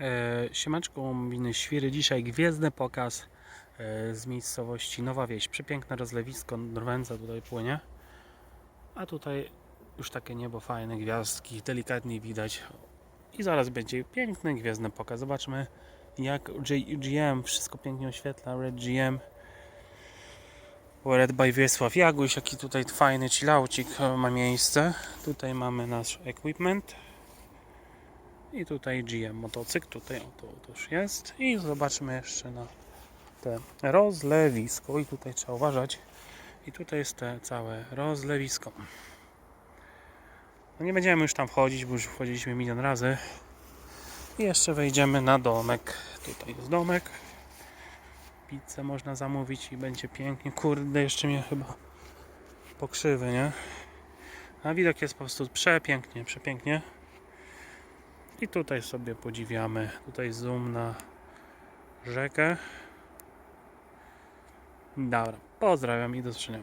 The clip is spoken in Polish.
E, Siemaczku, miny świry. Dzisiaj gwiezdny pokaz e, z miejscowości Nowa Wieś. Przepiękne rozlewisko, Norwędza tutaj płynie. A tutaj już takie niebo fajne, gwiazdki, delikatnie widać. I zaraz będzie piękny gwiezdny pokaz. Zobaczmy jak GM wszystko pięknie oświetla. Red GM. Red by Wiesław Jaguś, jaki tutaj fajny chillaucik ma miejsce. Tutaj mamy nasz equipment. I tutaj GM motocykl, tutaj o, to, już jest. I zobaczmy jeszcze na te rozlewisko. I tutaj trzeba uważać. I tutaj jest te całe rozlewisko. No nie będziemy już tam wchodzić, bo już wchodziliśmy milion razy. I jeszcze wejdziemy na domek. Tutaj jest domek. Pizzę można zamówić i będzie pięknie. Kurde, jeszcze mnie chyba pokrzywy, nie? A widok jest po prostu przepięknie, przepięknie. I tutaj sobie podziwiamy. Tutaj zoom na rzekę. Dobra, pozdrawiam i do zobaczenia.